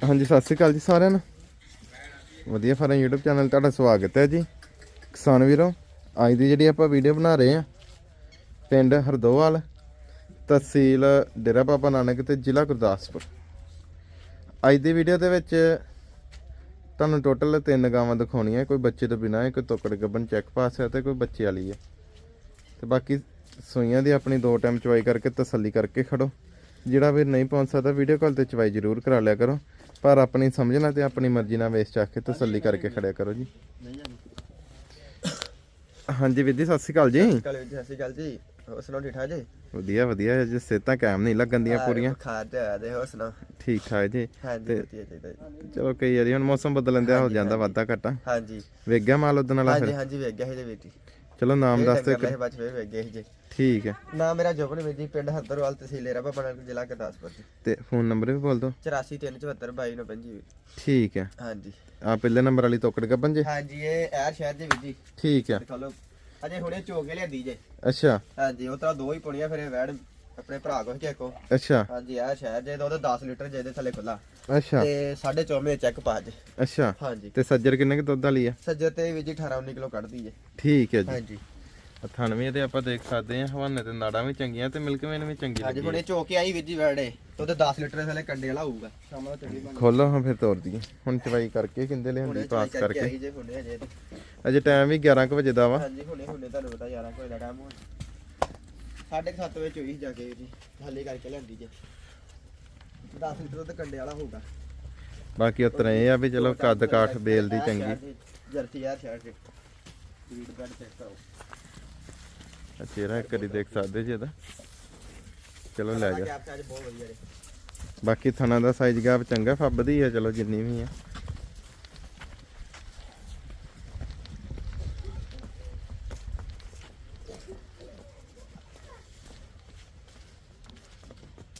ਹਾਂਜੀ, ਸਤਿ ਸ਼੍ਰੀ ਅਕਾਲ ਜੀ ਸਾਰਿਆਂ ਨੂੰ। ਵਧੀਆ ਫਾਰਮ YouTube ਚੈਨਲ ਤੁਹਾਡਾ ਸਵਾਗਤ ਹੈ ਜੀ। ਕਿਸਾਨ ਵੀਰੋ, ਅੱਜ ਦੀ ਜਿਹੜੀ ਆਪਾਂ ਵੀਡੀਓ ਬਣਾ ਰਹੇ ਆ ਪਿੰਡ ਹਰਦੋਵਾਲ, ਤਹਿਸੀਲ ਡੇਰਾ ਬਾਬਾ ਨਾਨਕ ਤੇ ਜ਼ਿਲ੍ਹਾ ਗੁਰਦਾਸਪੁਰ। ਅੱਜ ਦੀ ਵੀਡੀਓ ਦੇ ਵਿੱਚ ਤੁਹਾਨੂੰ ਟੋਟਲ ਤਿੰਨ ਗਾਵਾਂ ਦਿਖਾਉਣੀਆਂ, ਕੋਈ ਬੱਚੇ ਤੋਂ ਬਿਨਾਂ ਹੈ ਕੋਈ ਤੋਕੜ ਗੱਬਨ ਚੈੱਕ ਪਾਸ ਹੈ ਤੇ ਕੋਈ ਬੱਚੇ ਵਾਲੀ ਹੈ। ਤੇ ਬਾਕੀ ਸੂਈਆਂ ਦੀ ਆਪਣੀ ਦੋ ਟਾਈਮ ਚਵਾਈ ਕਰਕੇ ਤਸੱਲੀ ਕਰਕੇ ਖੜੋ। ਜਿਹੜਾ ਵੀ ਨਹੀਂ ਪਹੁੰਚ ਸਕਦਾ ਵੀਡੀਓ ਕਾਲ ਤੇ ਚਵਾਈ ਜ਼ਰੂਰ ਕਰਾ ਲਿਆ ਕਰੋ। ਪਰ ਆਪਣੀ ਸਮਝਣਾ ਤੇ ਆਪਣੀ ਮਰਜ਼ੀ ਨਾਲ ਵੇਚ ਚੱਕ ਕੇ ਤਸੱਲੀ ਕਰਕੇ ਖੜਿਆ ਕਰੋ ਜੀ। ਹਾਂਜੀ ਵੀਰ ਜੀ ਸਤਿ ਸ਼੍ਰੀ ਅਕਾਲ ਜੀ। ਕੱਲ ਸਤਿ ਸ਼੍ਰੀ ਅਕਾਲ ਜੀ। ਹੋਰ ਸੁਣਾਓ ਠੀਕ ਠਾਕ ਜੀ? ਵਧੀਆ ਵਧੀਆ ਜੀ ਸਿਹਤਾਂ ਕਾਇਮ ਨਹੀਂ ਲੱਗਣ ਦੀਆਂ ਪੂਰੀਆਂ। ਖਾਦ ਤੇ ਆ ਦੇ ਹੋਰ ਸੁਣਾਓ? ਠੀਕ ਠਾਕ ਜੀ। ਹਾਂਜੀ ਵਧੀਆ ਚਾਹੀਦਾ ਜੀ। ਚਲੋ ਕਈ ਵਾਰੀ ਹੁਣ ਮੌਸਮ ਬਦਲਣ ਦਿਆ ਹੋ ਜਾਂਦਾ। ਵਾਧਾ ਘਟਾ। ਹਾਂਜੀ। ਵੇਖ ਗਿਆ ਮਾਲ ਉਦਣ ਵਾਲਾ ਹਾਂਜੀ ਫਿਰ? ਹਾਂਜੀ ਵੇਖ ਗਿਆ ਸੀ ਜੀ ਬੇਟੀ ਚਲੋ ਨਾਮ ਦੱਸ ਬਾਅਦ ਫੇਰ ਸੀ ਜੀ। ਠੀਕ ਹੈ। ਨਾਮ ਮੇਰਾ ਜੋਬਨ ਵੀਰ ਜੀ ਪਿੰਡ ਹਰਦਰਵਾਲ ਤਹਿਸੀਲ ਰਬਾ ਬਣਾ ਜ਼ਿਲ੍ਹਾ ਗੁਰਦਾਸਪੁਰ ਜੀ। ਤੇ ਫੋਨ ਨੰਬਰ ਵੀ ਬੋਲ ਦਿਓ। 8437722925 ਠੀਕ ਹੈ। ਹਾਂਜੀ। ਆ ਪਹਿਲੇ ਨੰਬਰ ਵਾਲੀ ਤੋਕੜ ਗੱਬਨ ਜੀ? ਹਾਂਜੀ ਇਹ ਐਰ ਸ਼ਹਿਰ ਦੇ ਵੀਰ ਜੀ। ਠੀਕ ਹੈ। ਅਜੇ ਹੁਣੇ ਚੋਕੇ ਲਿਆਂਦੀ ਜੇ। ਅੱਛਾ। ਹਾਂਜੀ ਉਹ ਤਾਂ ਦੋ ਹੀ ਪੁਣੀਆਂ ਫਿਰ ਇਹ ਵੈੜ ਆਪਣੇ ਭਰਾ ਕੋਲ ਕੇਕੋ ਅੱਛਾ। ਹਾਂਜੀ ਆ ਸ਼ਹਿਰ ਜੇ ਦੁੱਧ 10 ਲੀਟਰ ਜੇ ਦੇ ਥੱਲੇ ਖੁੱਲਾ ਅੱਛਾ। ਤੇ 4.5 ਮਹੀਨੇ ਚੈੱਕ ਪਾ ਜੇ। ਅੱਛਾ। ਹਾਂਜੀ। ਤੇ ਸੱਜਰ ਕਿੰਨੇ ਕਿ ਦੁੱਧ ਵਾਲੀ ਆ? ਸੱਜਰ ਤੇ ਵੀ ਜੀ 18 19 ਕਿਲੋ ਕੱਢਦੀ ਜੇ ਠੀਕ ਹੈ ਜੀ। ਹਾਂਜੀ। 98 ਤੇ ਆਪਾਂ ਦੇਖ ਸਕਦੇ ਆ ਹਵਾਨੇ ਤੇ ਨਾੜਾਂ ਵੀ ਚੰਗੀਆਂ ਤੇ ਮਿਲਕ ਮੇਨ ਵੀ ਚੰਗੀ ਲੱਗੀ ਹੁਣੇ ਚੋ ਕੇ ਆਈ ਵਿੱਜੀ ਵੜੇ ਉਹਦੇ 10 ਲੀਟਰ ਥਲੇ ਕੰਡੇ ਵਾਲਾ ਹੋਊਗਾ। ਸ਼ਾਮ ਦਾ ਚੰਗੀ ਬਣ ਖੋਲੋ ਹਾਂ ਫਿਰ ਤੋੜ ਦਈਏ ਹੁਣ ਚਵਾਈ ਕਰਕੇ ਕਿੰਦੇ ਲਿਆਂਦੀ ਪਾਸ ਕਰਕੇ ਅਜੇ ਟਾਈਮ ਵੀ 11 ਵਜੇ ਦਾ ਵਾ। ਹਾਂਜੀ 7:30 ਵਿੱਚ ਹੋਈ ਸੀ ਜਾ ਕੇ ਜੀ ਹੱਲੇ ਕਰਕੇ ਲੈਂਦੀ ਜੇ। 10 ਲੀਟਰ ਦੁੱਧ ਕੰਡੇ ਵਾਲਾ ਹੋਊਗਾ। ਬਾਕੀ ਉਤਰ ਇਹ ਆ ਵੀ ਚਲੋ ਕੱਦ ਕਾਠ ਬੇਲ ਦੀ ਚੰਗੀ। ਜਰਸੀ ਆ ਸ਼ਰਟ ਦੇ ਫੀਡ ਬੈਡ ਚੈੱਕ ਕਰੋ। ਆ ਚਿਹਰਾ ਕਰੀ ਦੇਖ ਸਕਦੇ ਜੀ ਇਹਦਾ ਚਲੋ ਲੈ ਜਾ। ਬਾਕੀ ਥਣਾ ਦਾ ਸਾਈਜ਼ ਗਾਪ ਚੰਗਾ ਫੱਬਦੀ ਆ ਚਲੋ ਜਿੰਨੀ ਵੀ ਆ।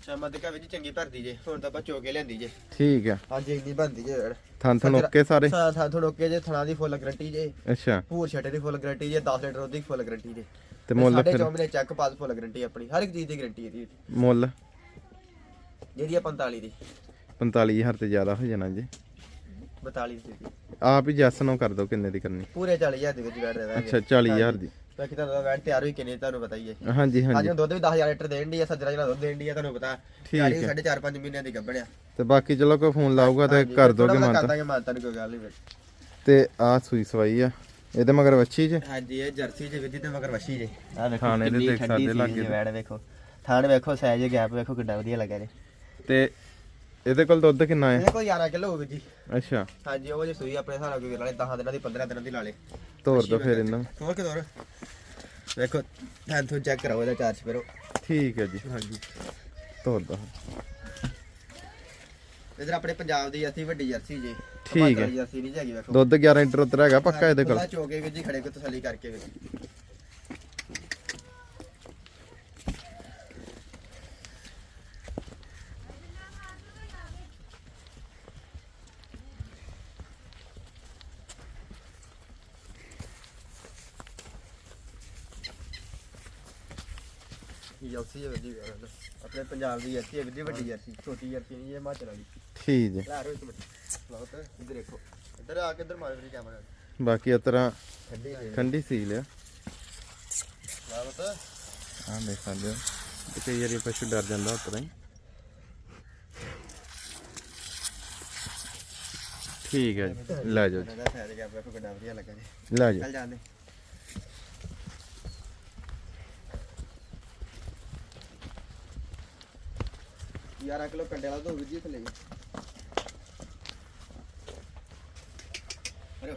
ਸ਼ਾਮਾਂ ਤੱਕ ਵੀਰ ਜੀ ਚੰਗੀ ਭਰਦੀ ਜੇ ਹੁਣ ਤਾਂ ਆਪਾਂ ਚੋਕੇ ਲੈਂਦੀ ਜੇ। ਠੀਕ ਆ। ਹਾਂਜੀ ਇੰਨੀ ਬਣਦੀ ਜੇ ਵੜ ਥਣ ਥਣ ਓਕੇ ਸਾਰੇ? ਥਾਂ ਥਾਂ ਥੋੜਾ ਓਕੇ ਜੇ ਥਣਾ ਦੀ ਫੁੱਲ ਗਰੰਟੀ ਜੇ। ਅੱਛਾ। ਪੂਰ ਛੱਟੇ ਦੀ ਫੁੱਲ ਗਰੰਟੀ ਜੇ 10 ਲੀਟਰ ਉਹਦੀ ਫੁੱਲ ਗਰੰਟੀ ਜੇ। ਤੇ ਮੁੱਲ ਸਾਡੇ ਫਿਰ? ਚੌਮਲੇ ਚੈੱਕ ਪਾਸ ਫੁੱਲ ਗਰੰਟੀ ਆਪਣੀ ਹਰ ਇੱਕ ਚੀਜ਼ ਦੀ ਗਰੰਟੀ ਇਹਦੀ ਮੁੱਲ? ਜਿਹੜੀ ਆ 45 ਦੀ। 45000 ਤੇ ਜ਼ਿਆਦਾ ਹੋ ਜਾਣਾ ਜੀ। 42 ਦੀ। ਆਪ ਹੀ ਜੈਸ ਨੂੰ ਕਰ ਦਿਓ ਕਿੰਨੇ ਦੀ ਕਰਨੀ। ਪੂਰੇ 40000 ਦੇ ਵਿੱਚ ਦੇ ਦਾਂਗੇ ਅੱਛਾ 40000 ਦੀ। ਬਾਕੀ ਤੁਹਾਨੂੰ ਵੈਟ ਤਿਆਰ ਹੋਈ ਕਿੰਨੇ ਤੁਹਾਨੂੰ ਪਤਾ ਹੀ ਹੈ। ਹਾਂਜੀ ਅੱਜ ਹਾਂਜੀ ਦੁੱਧ ਵੀ 10000 ਲੀਟਰ ਦੇਣ ਦੀ ਆ ਸੱਜਰਾ ਜਿਹੜਾ ਦੁੱਧ ਦੇਣ ਦੀ ਆ ਤੁਹਾਨੂੰ ਪਤਾ ਠੀਕ ਹੈ। ਸਾਢੇ 4-5 ਮਹੀਨਿਆਂ ਦੀ ਗੱਭਣਿਆ। ਤੇ ਬਾਕੀ ਚਲੋ ਕੋਈ ਫੋਨ ਲਾਊਗਾ ਤੇ ਕਰ ਦੋਗੇ ਕਰ ਮਾਨਤਾ। ਦਾਂਗੇ ਮਾਨਤਾ ਨੂੰ ਕੋਈ ਗੱਲ ਨਹੀਂ ਫਿਰ। ਤੇ ਆ ਸੂਈ ਸਵਾਈ ਆ ਇਹਦੇ ਮਗਰ ਵੱਛੀ ਜੇ? ਹਾਂਜੀ ਇਹ ਜਰਸੀ ਜੇ ਵਿਧੀ ਤੇ ਮਗਰ ਵਸ਼ੀ ਜੇ। ਆ ਵੇਖੋ ਥਾਣੇ ਦੇ ਕਿੰਨੀ ਦੇਖ ਠੰਡੀ ਸਕਦੇ ਸੀ ਲਾਗੇ ਜੇ ਵੈੜ ਵੇਖੋ। ਥਾਣ ਵੇਖੋ ਸਾਈਜ਼ ਗੈਪ ਵੇਖੋ ਕਿੰਨਾ ਵਧੀਆ ਲੱਗਾ ਜੇ ਤੇ ਇਹਦੇ ਕੋਲ ਦੁੱਧ ਕਿੰਨਾ ਹੈ? ਇਹ ਕੋਈ 11 ਕਿਲੋ ਹੋਵੇ ਜੀ। ਅੱਛਾ। ਹਾਂਜੀ ਉਹ ਜੇ ਸੂਈ ਆਪਣੇ ਨਾਲ ਕੋਈ ਨਾਲੇ 10 ਦਿਨਾਂ ਦੀ 15 ਦਿਨਾਂ ਦੀ ਲਾ ਲੇ ਤੋਰ ਦੋ ਫਿਰ ਇਹਨਾਂ। ਹੋਰ ਕਿ ਤੋਰ? ਵੇਖੋ ਥਾਂ ਤੋਂ ਚੈੱਕ ਕਰਾਓ ਇਹਦਾ ਚਾਰਜ ਫਿਰੋ ਠੀਕ ਹੈ ਜੀ। ਹਾਂਜੀ। ਤੋਰ ਦੋ। ਇਧਰ ਆਪਣੇ ਪੰਜਾਬ ਦੀ ਜਰਸੀ ਵੱਡੀ ਜਰਸੀ ਜੀ। ਠੀਕ ਹੈ। ਜਰਸੀ ਨਹੀਂ ਹੈਗੀ ਵੇਖੋ। ਦੁੱਧ 11 ਲੀਟਰ ਉਤਰ ਹੈਗਾ ਪੱਕਾ ਇਹਦੇ ਕੋਲ? ਚੋਕੇ ਵੀ ਜੀ ਖੜੇ ਕੋ ਤਸੱਲੀ ਕਰਕੇ ਵੇਖੋ। ਜਰਸੀ ਹੈ ਵੱਡੀ ਗੱਲ ਹੈ। ਆਪਣੇ ਪੰਜਾਬ ਦੀ ਜਰਸੀ ਹੈ ਵੱਡੀ ਵੱਡੀ ਜਰਸੀ ਛੋਟੀ ਜਰਸੀ ਨਹੀਂ ਇਹ ਹਿਮਾਚਲ ਵਾਲੀ। ਠੀਕ ਜੀ ਲੈ ਰੋ ਇੱਕ ਮਿੰਟ। ਲਾਓ ਤੇ ਇੱਧਰ ਦੇਖੋ। ਇੱਧਰ ਆ ਕੇ ਇੱਧਰ ਮਾਰ ਮੇਰੀ ਕੈਮਰਾ ਬਾਕੀ ਉਤਰਾ ਠੰਡੀ ਦੇ ਠੰਡੀ ਸੀਲ ਆ। ਲਾਓ ਤੇ। ਆ ਦੇਖ ਸਕਦੇ ਹੋ। ਤੇ ਕਈ ਵਾਰੀ ਪਸ਼ੂ ਡਰ ਜਾਂਦਾ ਉਤਰਾ ਹੀ। ਠੀਕ ਹੈ ਜੀ। ਲੈ ਜਾਓ ਜੀ। ਲੈ ਜਾਓ। ਚੱਲ ਜਾਂਦੇ ਯਾਰਾਂ ਕਿਲੋ ਕੰਡੇ ਵਾਲਾ ਦੋ ਜੀ ਥੱਲੇ ਅਰੇ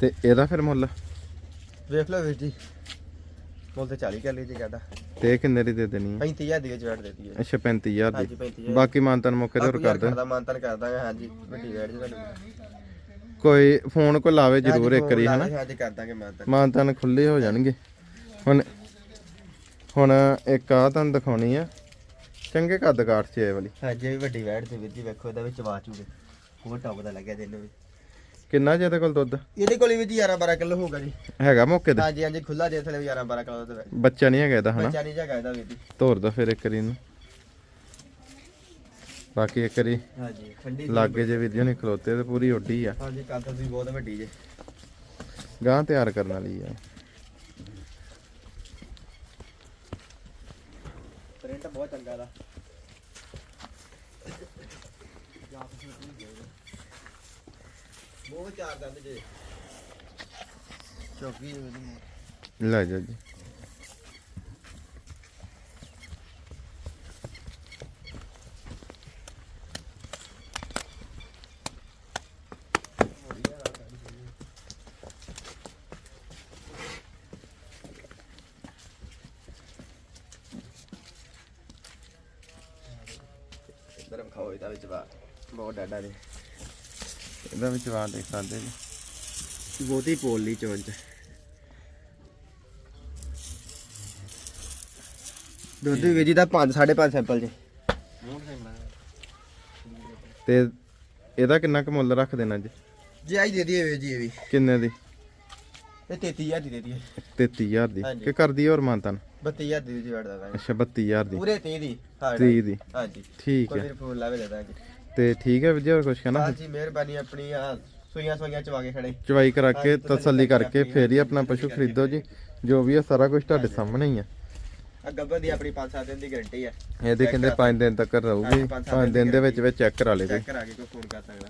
ਤੇ ਇਹਦਾ ਫਿਰ ਮੁੱਲ? ਵੇਖ ਲਓ ਵੀਰ ਜੀ। ਮੁੱਲ ਤੇ 40 ਕਰ ਲਈ ਜੀ ਗਾਡਾ ਤੇ ਇਹ ਕਿੰਨੇ ਦੀ ਦੇ ਦੇਣੀ ਹੈ 35000 ਦੀ ਵੜ ਦੇ ਦਈਏ। ਅੱਛਾ 35000 ਹਾਂਜੀ ਦੀ। 35000 ਬਾਕੀ ਮਾਨਤਨ ਮੌਕੇ ਤੇ ਹੋਰ ਕਰ ਕਰਦਾ ਮਾਨਤਨ ਕਰ ਦਾਂਗੇ ਹਾਂਜੀ। ਵੱਡੀ ਵੈੜ ਜੀ ਤੁਹਾਨੂੰ ਕੋਈ ਫੋਨ ਕੋ ਲਾਵੇ ਜ਼ਰੂਰ ਇੱਕ ਵਾਰੀ ਹਨਾ? ਹਾਂਜੀ ਕਰ ਦਾਂਗੇ ਮਾਨਤਨ ਮਾਨਤਨ ਖੁੱਲੇ ਹੋ ਜਾਣਗੇ। ਹੁਣ ਹੁਣ ਇੱਕ ਆ ਤੁਹਾਨੂੰ ਦਿਖਾਉਣੀ ਆ। ਚੰਗੇ ਕੱਦ ਕਾਠ ਚ ਇਹ ਵਾਲੀ। ਇਹ ਵੀ ਵੱਡੀ ਵੈੜ ਤੇ ਵੀਰ ਜੀ ਵੇਖੋ ਇਹਦਾ ਵਿੱਚ ਵਾਚੂਗੇ ਹੋਰ ਟੌਪ ਦਾ ਲੱਗਿਆ ਤੈਨੂੰ ਵੀ। ਕਿੰਨਾ ਜੇ ਇਹਦੇ ਕੋਲ ਦੁੱਧ? ਇਹਦੇ ਕੋਲ ਵੀ ਜੀ 11 12 ਕਿਲੋ ਹੋਊਗਾ ਜੀ। ਹੈਗਾ ਮੌਕੇ ਤੇ? ਹਾਂਜੀ ਹਾਂਜੀ ਖੁੱਲਾ ਦੇ ਥਲੇ 11 12 ਕਿਲੋ ਦਾ ਬੱਚਾ ਨਹੀਂ ਹੈਗਾ ਇਹਦਾ ਹਨਾ? ਬੱਚਾ ਨਹੀਂ ਜਗਾ ਇਹਦਾ ਵੀ ਜੀ। ਤੋਰ ਦੋ ਫਿਰ ਇੱਕ ਵਾਰੀ ਇਹਨੂੰ। ਬਾਕੀ ਇੱਕ ਵਾਰੀ ਹਾਂਜੀ ਠੰਡੀ ਲਾਗੇ ਜੇ ਵੀਡੀਓ ਨਹੀਂ ਖਲੋਤੇ ਤੇ ਪੂਰੀ ਉੱਡੀ ਆ। ਹਾਂਜੀ ਕਾਂਤਰ ਵੀ ਬਹੁਤ ਵੱਡੀ ਜੇ। ਗਾਂ ਤਿਆਰ ਕਰਨ ਵਾਲੀ ਆ। ਪ੍ਰਿੰਟ ਬਹੁਤ ਚੰਗਾ ਦਾ। ਬਹੁਤ ਚਾਰ ਦੰਦ ਜੇ। ਚੌਕੀ ਜੇ ਉਹਦੀ ਲੈ ਜਾ ਜੀ ਇੱਧਰ ਖਾਓ ਇਹਦਾ ਵਿੱਚ ਬਾ ਬਹੁਤ ਡਾਡਾ ਦੇ ਇਹਦਾ ਵਿੱਚ ਵਾਰ ਦੇਖ ਸਕਦੇ ਜੀ। ਬਹੁਤੀ ਪੋਲੀ ਦੁੱਧ ਵੀ ਜੀ ਦਾ 5 5.5 ਸੈਂਪਲ ਜੇ ਤੇ ਇਹਦਾ ਕਿੰਨਾ ਕੁ ਮੁੱਲ ਰੱਖ ਦੇਣਾ ਜੀ? ਜੀ ਆਈ ਦੇ ਦਈਏ ਜੀ ਇਹ ਵੀ। ਕਿੰਨੇ ਦੀ? ਇਹ 33000 ਦੀ ਦੇ ਦਈਏ। 33000 ਦੀ। ਕਿ ਕਰਦੀ ਹੋਰ ਮਾਨਤਨ? 32000 ਦੀ ਜੀ ਵੜ ਦਾਂਗੇ। ਅੱਛਾ 32000 ਦੀ। ਪੂਰੇ 30 ਦੀ ਹਾਂ 30 ਦੀ। ਹਾਂਜੀ। ਠੀਕ ਕੋਈ ਹੈ। ਫਿਰ ਫੋਨ ਲਾਵੇ ਦੇ ਦਾਂਗੇ। ਤੇ ਠੀਕ ਹੈ ਵਿਜੇ ਹੋਰ ਕੁਝ ਕਹਿਣਾ? ਹਾਂਜੀ ਮਿਹਰਬਾਨੀ ਆਪਣੀ ਆਹ ਸੂਈਆਂ ਸੂਈਆਂ ਚਵਾ ਕੇ ਖੜੇ। ਚਵਾਈ ਕਰਾ ਕੇ ਹਾਂਜੀ, ਤਸੱਲੀ ਤਸੱਲੀ ਕਰਕੇ ਕਰਕੇ ਆਪਣੀ ਫੇਰ ਹੀ ਆਪਣਾ ਪਸ਼ੂ ਖਰੀਦੋ ਜੀ। ਜੋ ਵੀ ਹੈ ਸਾਰਾ ਕੁਝ ਤੁਹਾਡੇ ਸਾਹਮਣੇ ਹੀ ਆ ਆ ਗੱਬਰ ਦੀ ਆਪਣੀ 5-7 ਦਿਨ ਦੀ ਗਾਰੰਟੀ ਹੈ। ਇਹਦੇ ਕਹਿੰਦੇ 5 ਦਿਨ ਤੱਕ ਰਹੂਗੀ। ਹਾਂਜੀ, ਪੰਜ ਸੱਤ 5 ਦਿਨ ਦੇ ਵਿੱਚ ਵਿੱਚ ਚੈੱਕ ਕਰਾ ਲਿਓ ਚੈੱਕ ਕਰਾ ਕੇ ਕੋਈ ਫੋਨ ਕਰ ਸਕਦਾ।